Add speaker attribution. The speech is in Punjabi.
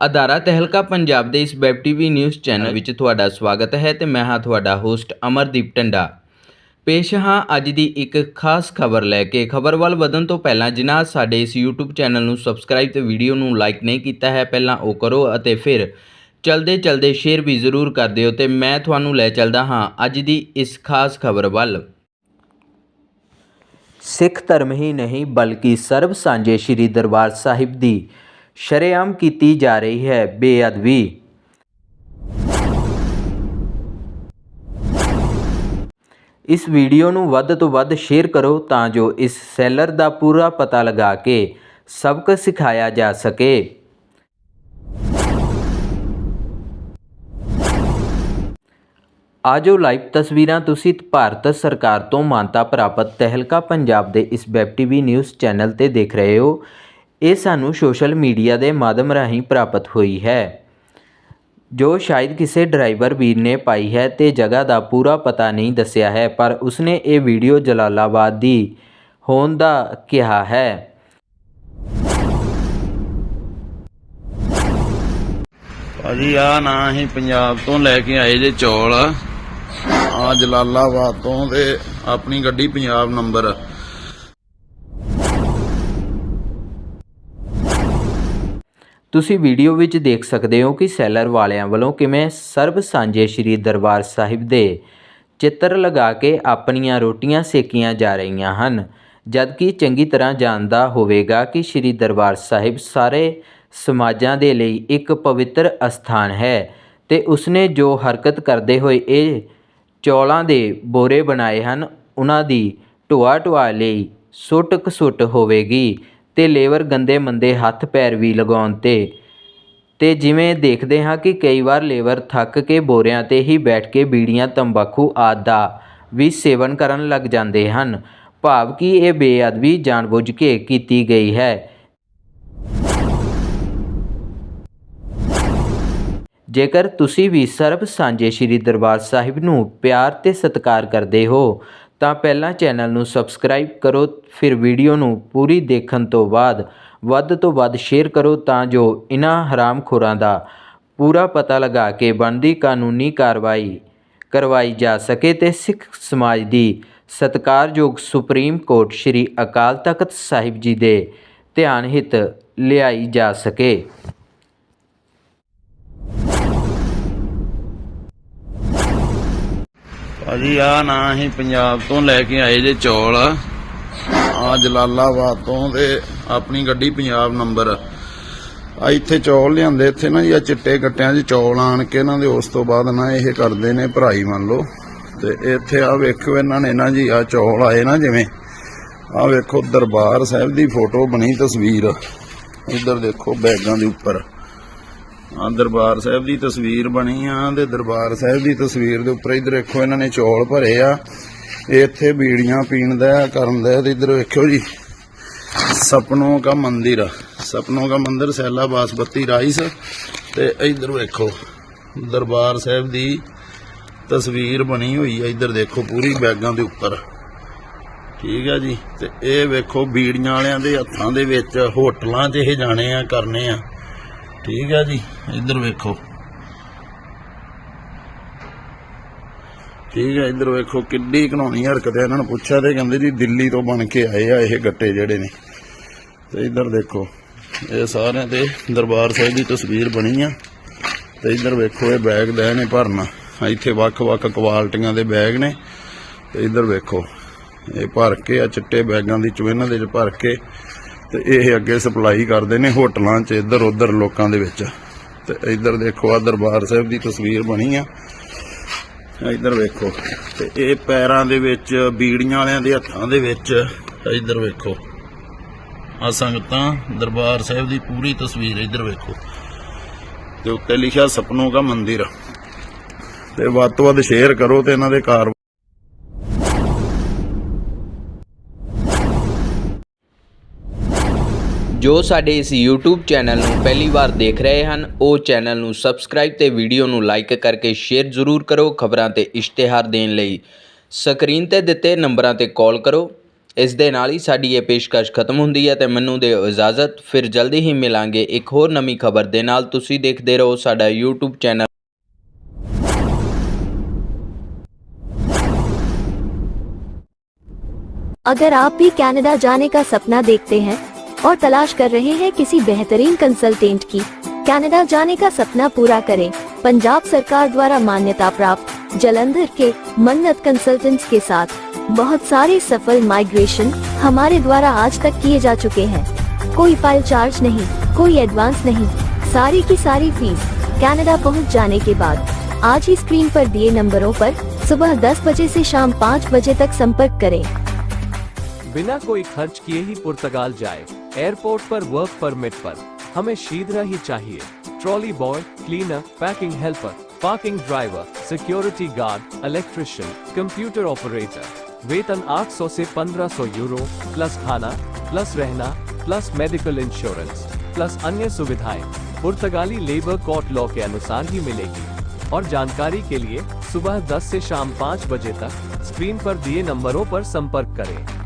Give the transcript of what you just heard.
Speaker 1: ਅਦਾਰਾ ਤਹਿਲਕਾ ਪੰਜਾਬ ਦੇ ਇਸ ਵੈਬ ਟੀਵੀ ਨਿਊਜ਼ ਚੈਨਲ ਵਿੱਚ ਤੁਹਾਡਾ ਸਵਾਗਤ ਹੈ ਤੇ ਮੈਂ ਹਾਂ ਤੁਹਾਡਾ ਹੋਸਟ ਅਮਰਦੀਪ ਟੰਡਾ। ਪੇਸ਼ ਹਾਂ ਅੱਜ ਦੀ ਇੱਕ ਖਾਸ ਖਬਰ ਲੈ ਕੇ। ਖਬਰ ਵੱਲ ਵਧਣ ਤੋਂ ਪਹਿਲਾਂ ਜਿਨ੍ਹਾਂ ਸਾਡੇ ਇਸ YouTube ਚੈਨਲ ਨੂੰ ਸਬਸਕ੍ਰਾਈਬ ਤੇ ਵੀਡੀਓ ਨੂੰ ਲਾਈਕ ਨਹੀਂ ਕੀਤਾ ਹੈ, ਪਹਿਲਾਂ ਉਹ ਕਰੋ ਅਤੇ ਫਿਰ ਚਲਦੇ ਚਲਦੇ ਸ਼ੇਅਰ ਵੀ ਜ਼ਰੂਰ ਕਰ ਦਿਓ ਤੇ ਮੈਂ ਤੁਹਾਨੂੰ ਲੈ ਚੱਲਦਾ ਹਾਂ ਅੱਜ ਦੀ ਇਸ ਖਾਸ ਖਬਰ ਵੱਲ। ਸਿੱਖ ਧਰਮ ਹੀ ਨਹੀਂ ਬਲਕਿ ਸਰਬ ਸਾਂਝੇ ਸ੍ਰੀ ਦਰਬਾਰ ਸਾਹਿਬ ਦੀ ਸ਼ਰੇਆਮ ਕੀਤੀ ਜਾ ਰਹੀ ਹੈ। ਬੇਅਦਬੀ। ਇਸ ਵੀਡੀਓ ਨੂੰ ਵੱਧ ਤੋਂ ਵੱਧ ਸ਼ੇਅਰ ਕਰੋ ਤਾਂ ਜੋ ਇਸ ਸੈਲਰ ਦਾ ਪੂਰਾ ਪਤਾ ਲਗਾ ਕੇ ਸਬਕ ਸਿਖਾਇਆ ਜਾ ਸਕੇ। ਆਜੋ ਲਾਈਵ ਤਸਵੀਰਾਂ, ਤੁਸੀਂ ਭਾਰਤ ਸਰਕਾਰ ਤੋਂ ਮਾਨਤਾ ਪ੍ਰਾਪਤ ਤਹਿਲਕਾ ਪੰਜਾਬ ਦੇ ਇਸ ਵੈਬ ਟੀਵੀ ਨਿਊਜ਼ ਚੈਨਲ ਤੇ ਦੇਖ ਰਹੇ ਹੋ। ਇਹ ਸਾਨੂੰ ਸੋਸ਼ਲ ਮੀਡੀਆ ਦੇ ਮਾਧਿਅਮ ਰਾਹੀਂ ਪ੍ਰਾਪਤ ਹੋਈ ਹੈ, ਜੋ ਸ਼ਾਇਦ ਕਿਸੇ ਡਰਾਈਵਰ ਵੀਰ ਨੇ ਪਾਈ ਹੈ ਤੇ ਜਗ੍ਹਾ ਦਾ ਪੂਰਾ ਪਤਾ ਨਹੀਂ ਦੱਸਿਆ ਹੈ, ਪਰ ਉਸਨੇ ਇਹ ਵੀਡੀਓ ਜਲਾਲਾਬਾਦ ਦੀ ਹੋਣ ਦਾ ਕਿਹਾ ਹੈ।
Speaker 2: ਭਾਜੀ ਆ ਨਾ ਅਸੀਂ ਪੰਜਾਬ ਤੋਂ ਲੈ ਕੇ ਆਏ ਜੇ ਚੌਲ। ਆ ਜਲਾਲਾਬਾਦ ਤੋਂ ਤੇ ਆਪਣੀ ਗੱਡੀ ਪੰਜਾਬ ਨੰਬਰ।
Speaker 1: ਤੁਸੀਂ ਵੀਡੀਓ ਵਿੱਚ ਦੇਖ ਸਕਦੇ ਹੋ ਕਿ ਸੈਲਰ ਵਾਲਿਆਂ ਵੱਲੋਂ ਕਿਵੇਂ ਸਰਬ ਸਾਂਝੇ ਸ੍ਰੀ ਦਰਬਾਰ ਸਾਹਿਬ ਦੇ ਚਿੱਤਰ ਲਗਾ ਕੇ ਆਪਣੀਆਂ ਰੋਟੀਆਂ ਸੇਕੀਆਂ ਜਾ ਰਹੀਆਂ ਹਨ। ਜਦਕਿ ਚੰਗੀ ਤਰ੍ਹਾਂ ਜਾਣਦਾ ਹੋਵੇਗਾ ਕਿ ਸ੍ਰੀ ਦਰਬਾਰ ਸਾਹਿਬ ਸਾਰੇ ਸਮਾਜਾਂ ਦੇ ਲਈ ਇੱਕ ਪਵਿੱਤਰ ਅਸਥਾਨ ਹੈ ਤੇ ਉਸਨੇ ਜੋ ਹਰਕਤ ਕਰਦੇ ਹੋਏ ਇਹ ਚੌਲਾਂ ਦੇ ਬੋਰੇ ਬਣਾਏ ਹਨ, ਉਹਨਾਂ ਦੀ ਢੋਆ ਢੋਆ ਲਈ ਸੁੱਟ ਕਸੁੱਟ ਹੋਵੇਗੀ। ਤੇ ਲੇਬਰ ਗੰਦੇ ਮੰਦੇ ਹੱਥ ਪੈਰ ਵੀ ਲਗਾਉਣ ਤੇ। ਤੇ ਜਿਵੇਂ ਦੇਖਦੇ ਹਾਂ ਕਿ ਕਈ ਵਾਰ ਲੇਬਰ ਥੱਕ ਕੇ ਬੋਰਿਆਂ ਤੇ ਹੀ ਬੈਠ ਕੇ ਬੀੜੀਆਂ, ਤੰਬਾਕੂ ਆਦਿ ਦਾ ਵੀ ਸੇਵਨ ਕਰਨ ਲੱਗ ਜਾਂਦੇ ਹਨ। ਭਾਵ ਕਿ ਇਹ ਬੇਅਦਬੀ ਜਾਣਬੁੱਝ ਕੇ ਕੀਤੀ ਗਈ ਹੈ। ਜੇਕਰ ਤੁਸੀਂ ਵੀ ਸਰਬ ਸਾਂਝੇ ਸ੍ਰੀ ਦਰਬਾਰ ਸਾਹਿਬ ਨੂੰ ਪਿਆਰ ਤੇ ਸਤਿਕਾਰ ਕਰਦੇ ਹੋ ਤਾਂ ਪਹਿਲਾਂ ਚੈਨਲ ਨੂੰ ਸਬਸਕ੍ਰਾਈਬ ਕਰੋ, ਫਿਰ ਵੀਡੀਓ ਨੂੰ ਪੂਰੀ ਦੇਖਣ ਤੋਂ ਬਾਅਦ ਵੱਧ ਤੋਂ ਵੱਧ ਸ਼ੇਅਰ ਕਰੋ ਤਾਂ ਜੋ ਇਨ੍ਹਾਂ ਹਰਾਮਖੋਰਾਂ ਦਾ ਪੂਰਾ ਪਤਾ ਲਗਾ ਕੇ ਬਣਦੀ ਕਾਨੂੰਨੀ ਕਾਰਵਾਈ ਕਰਵਾਈ ਜਾ ਸਕੇ ਤੇ ਸਿੱਖ ਸਮਾਜ ਦੀ ਸਤਿਕਾਰਯੋਗ ਸੁਪਰੀਮ ਕੋਰਟ ਸ੍ਰੀ ਅਕਾਲ ਤਖਤ ਸਾਹਿਬ ਜੀ ਦੇ ਧਿਆਨ ਹਿੱਤ ਲਿਆਈ ਜਾ ਸਕੇ।
Speaker 2: ਭਾਜੀ ਆ ਨਾ ਅਸੀਂ ਪੰਜਾਬ ਤੋਂ ਲੈ ਕੇ ਆਏ ਜੇ ਚੌਲ। ਆ ਜਲਾਲਾਬਾਦ ਤੋਂ ਤੇ ਆਪਣੀ ਗੱਡੀ ਪੰਜਾਬ ਨੰਬਰ। ਆ ਇੱਥੇ ਚੌਲ ਲਿਆਂਦੇ, ਇੱਥੇ ਨਾ ਜੀ ਆ ਚਿੱਟੇ ਗੱਟਿਆਂ 'ਚ ਚੌਲ ਆਣ ਕੇ ਇਹਨਾਂ ਦੇ ਉਸ ਤੋਂ ਬਾਅਦ ਨਾ ਇਹ ਕਰਦੇ ਨੇ ਭਰਾਈ ਮੰਨ ਲਓ। ਤੇ ਇੱਥੇ ਆ ਵੇਖੋ ਇਹਨਾਂ ਨੇ ਨਾ ਜੀ ਆ ਚੌਲ ਆਏ ਨਾ ਜਿਵੇਂ। ਆ ਵੇਖੋ ਦਰਬਾਰ ਸਾਹਿਬ ਦੀ ਫੋਟੋ ਬਣੀ ਤਸਵੀਰ। ਇੱਧਰ ਦੇਖੋ ਬੈਗਾਂ ਦੇ ਉੱਪਰ। ਆ ਦਰਬਾਰ ਸਾਹਿਬ ਦੀ ਤਸਵੀਰ ਬਣੀ ਆ ਤੇ ਦਰਬਾਰ ਸਾਹਿਬ ਦੀ ਤਸਵੀਰ ਦੇ ਉੱਪਰ ਇੱਧਰ ਵੇਖੋ, ਇਹਨਾਂ ਨੇ ਚੌਲ ਭਰੇ ਆ। ਇਹ ਇੱਥੇ ਬੀੜੀਆਂ ਪੀਣ ਦਾ ਕਰਨ ਦਾ ਤੇ ਇੱਧਰ ਵੇਖੋ ਜੀ। ਸਪਨੋਂ ਦਾ ਮੰਦਿਰ, ਸਪਨੋਂ ਦਾ ਮੰਦਿਰ ਸੈਲਾ ਬਾਸਪਤੀ ਰਾਈਸ ਤੇ ਇੱਧਰ ਵੇਖੋ, ਦਰਬਾਰ ਸਾਹਿਬ ਦੀ ਤਸਵੀਰ ਬਣੀ ਹੋਈ ਆ। ਇੱਧਰ ਦੇਖੋ, ਪੂਰੀ ਬੈਗਾਂ ਦੇ ਉੱਪਰ। ਠੀਕ ਆ ਜੀ, ਤੇ ਇਹ ਵੇਖੋ, ਬੀੜੀਆਂ ਵਾਲਿਆਂ ਦੇ ਹੱਥਾਂ ਦੇ ਵਿੱਚ ਹੋਟਲਾਂ 'ਚ ਇਹ ਜਾਣੇ ਆ, ਕਰਨੇ ਆ। ਠੀਕ ਹੈ ਜੀ, ਇੱਧਰ ਵੇਖੋ। ਠੀਕ ਹੈ ਇੱਧਰ ਵੇਖੋ, ਕਿੱਡੀ ਘਣਾਉਣੀ ਹਰਕਤ ਹੈ ਇਹਨਾਂ ਨੂੰ ਪੁੱਛਿਆ ਤੇ ਕਹਿੰਦੇ ਜੀ ਦਿੱਲੀ ਤੋਂ ਬਣ ਕੇ ਆਏ ਆ ਇਹ ਗੱਟੇ ਜਿਹੜੇ ਨੇ। ਤੇ ਇੱਧਰ ਦੇਖੋ, ਇਹ ਸਾਰਿਆਂ ਤੇ ਦਰਬਾਰ ਸਾਹਿਬ ਦੀ ਤਸਵੀਰ ਬਣੀ ਆ। ਤੇ ਇੱਧਰ ਵੇਖੋ, ਇਹ ਬੈਗ ਲੈ ਨੇ ਭਰਨਾ। ਇੱਥੇ ਵੱਖ-ਵੱਖ ਕੁਆਲਟੀਆਂ ਦੇ ਬੈਗ ਨੇ। ਤੇ ਇੱਧਰ ਵੇਖੋ, ਇਹ ਭਰ ਕੇ ਆ ਚਿੱਟੇ ਬੈਗਾਂ ਦੀ ਚੁਇਨਾਂ ਦੇ ਵਿੱਚ ਭਰ ਕੇ ਤੇ ਇਹ ਅੱਗੇ ਸਪਲਾਈ ਕਰਦੇ ਨੇ ਹੋਟਲਾਂ 'ਚ, ਇੱਧਰ ਉੱਧਰ ਲੋਕਾਂ ਦੇ ਵਿੱਚ। ਤੇ ਇੱਧਰ ਦੇਖੋ ਆ ਦਰਬਾਰ ਸਾਹਿਬ ਦੀ ਤਸਵੀਰ ਬਣੀ ਆ। ਇੱਧਰ ਵੇਖੋ, ਤੇ ਇਹ ਪੈਰਾਂ ਦੇ ਵਿੱਚ, ਬੀੜੀਆਂ ਵਾਲਿਆਂ ਦੇ ਹੱਥਾਂ ਦੇ ਵਿੱਚ ਇੱਧਰ ਵੇਖੋ। ਆ ਸੰਗਤਾਂ, ਦਰਬਾਰ ਸਾਹਿਬ ਦੀ ਪੂਰੀ ਤਸਵੀਰ, ਇੱਧਰ ਵੇਖੋ। ਤੇ ਉੱਤੇ ਲਿਖਿਆ ਸਪਨੋਂ ਦਾ ਮੰਦਿਰ। ਤੇ ਵੱਧ ਤੋਂ ਵੱਧ ਸ਼ੇਅਰ ਕਰੋ ਤੇ ਇਹਨਾਂ ਦੇ ਕਾਰ
Speaker 1: ਜੋ ਸਾਡੇ ਇਸ YouTube ਚੈਨਲ ਨੂੰ ਪਹਿਲੀ ਵਾਰ ਦੇਖ ਰਹੇ ਹਨ ਉਹ ਚੈਨਲ ਨੂੰ ਸਬਸਕ੍ਰਾਈਬ ਤੇ ਵੀਡੀਓ ਨੂੰ ਲਾਈਕ ਕਰਕੇ ਸ਼ੇਅਰ ਜ਼ਰੂਰ ਕਰੋ ਖਬਰਾਂ ਤੇ ਇਸ਼ਤਿਹਾਰ ਦੇਣ ਲਈ ਸਕਰੀਨ ਤੇ ਦਿੱਤੇ ਨੰਬਰਾਂ ਤੇ ਕਾਲ ਕਰੋ ਇਸ ਦੇ ਨਾਲ ਹੀ ਸਾਡੀ ਇਹ ਪੇਸ਼ਕਸ਼ ਖਤਮ ਹੁੰਦੀ ਹੈ ਤੇ ਮੈਨੂੰ ਦਿਓ ਇਜਾਜ਼ਤ ਫਿਰ ਜਲਦੀ ਹੀ ਮਿਲਾਂਗੇ ਇੱਕ ਹੋਰ ਨਵੀਂ ਖਬਰ ਦੇ ਨਾਲ ਤੁਸੀਂ ਦੇਖਦੇ ਰਹੋ ਸਾਡਾ YouTube ਚੈਨਲ
Speaker 3: अगर आप भी कनाडा जाने का सपना देखते हैं और तलाश कर रहे हैं किसी बेहतरीन कंसल्टेंट की। कनाडा जाने का सपना पूरा करें। पंजाब सरकार द्वारा मान्यता प्राप्त। जलंधर के मन्नत कंसल्टेंट्स के साथ। बहुत सारे सफल माइग्रेशन हमारे द्वारा आज तक किए जा चुके हैं। कोई फ़ाइल चार्ज नहीं, कोई एडवांस नहीं। सारी की सारी फ़ीस कनाडा पहुँच जाने के बाद। आज ही स्क्रीन पर दिए नंबरों पर सुबह 10 बजे से शाम 5 बजे तक संपर्क करें।
Speaker 4: बिना कोई खर्च किए ही पुर्तगाल जाए। एयरपोर्ट पर वर्क परमिट पर हमें शीघ्र ही चाहिए। Trolley boy cleaner packing helper parking driver security guard electrician computer operator वेतन 800 से 1500 यूरो प्लस खाना प्लस रहना प्लस मेडिकल इंश्योरेंस प्लस अन्य सुविधाएँ, पुर्तगाली लेबर कोर्ट लॉ के अनुसार ही मिलेगी। और जानकारी के लिए सुबह 10 से शाम 5 बजे तक स्क्रीन पर दिए नंबरों पर संपर्क करें।